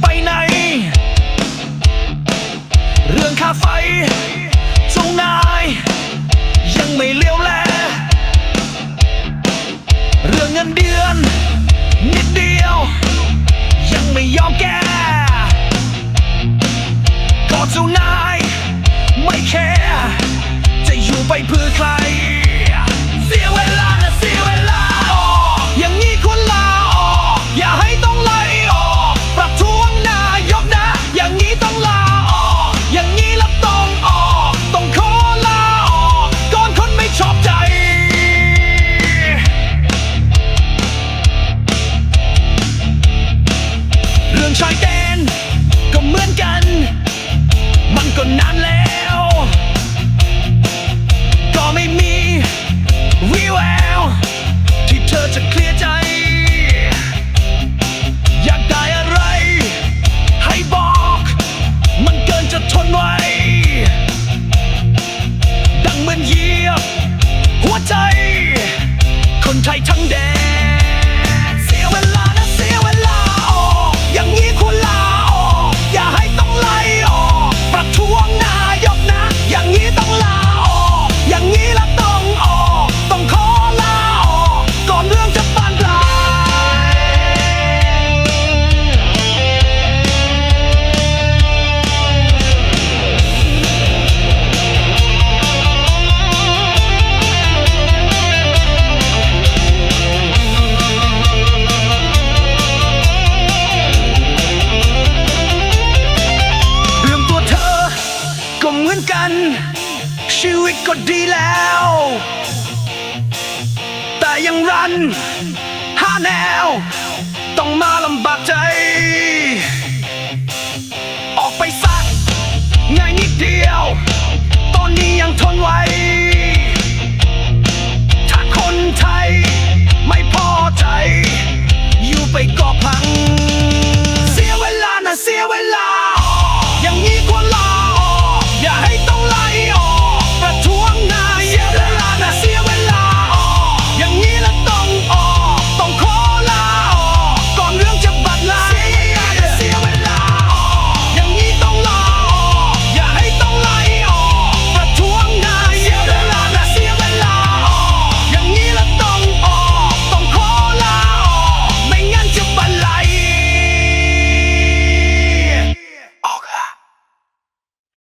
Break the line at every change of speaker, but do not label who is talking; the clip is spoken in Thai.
ไปไหน เรื่องค่าไฟจงนาย ยังไม่เลี้ยวแล เรื่องเงินเดือน นิดเดียว ยังไม่ยอมแก้ก็เจ้านาย ไม่แคร์จะอยู่ไปเพื่อใคร ไทยทั้งแดน ชีวิตก็ดีแล้ว แต่ยังรันหาแนว ต้องมาลำบากใจ ออกไปสักง่ายนิดเดียว ตอนนี้ยังทนไหว